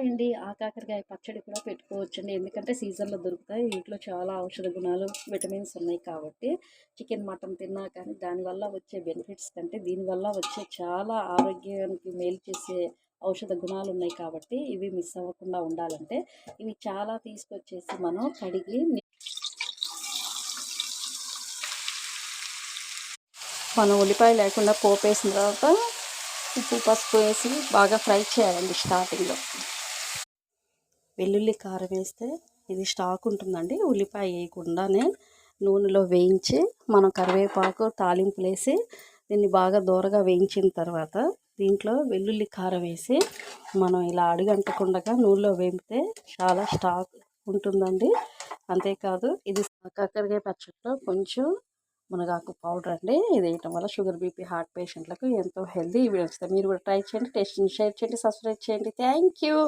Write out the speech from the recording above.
అండి ఆ కాకరకాయ పచ్చడి కూడా పెట్టుకోవచ్చండి. ఎందుకంటే సీజన్లో దొరుకుతాయి. వీటిలో చాలా ఔషధ గుణాలు విటమిన్స్ ఉన్నాయి కాబట్టి చికెన్ మటన్ తిన్నా కానీ దానివల్ల వచ్చే బెనిఫిట్స్ కంటే దీనివల్ల వచ్చే చాలా ఆరోగ్యానికి మేలు చేసే ఔషధ గుణాలు ఉన్నాయి కాబట్టి ఇవి మిస్ అవ్వకుండా ఉండాలంటే ఇవి చాలా తీసుకొచ్చేసి మనం కడిగి మనం ఉల్లిపాయ లేకుండా పోపేసిన తర్వాత ఉప్పు పసుపు వేసి బాగా ఫ్రై చేయాలండి స్టార్టింగ్లో. వెల్లుల్లి కారం వేస్తే ఇది స్టాక్ ఉంటుందండి. ఉల్లిపాయ వేయకుండానే నూనెలో వేయించి మనం కరివేపాకు తాలింపులు వేసి దీన్ని బాగా దూరగా వేయించిన తర్వాత దీంట్లో వెల్లుల్లి కారం వేసి మనం ఇలా అడుగంటకుండగా నూనెలో వేపితే చాలా స్టాక్ ఉంటుందండి. అంతేకాదు ఇది కాకరకాయ పచ్చడిలో కొంచెం మునగాకు పౌడర్ అండి. ఇది వేయటం వల్ల షుగర్ బీపీ హార్ట్ పేషెంట్లకు ఎంతో హెల్దీ ఇవి వస్తాయి మీరు కూడా ట్రై చేయండి టేస్ట్ని షేర్ చేయండి సబ్స్క్రైబ్ చేయండి. Thank you.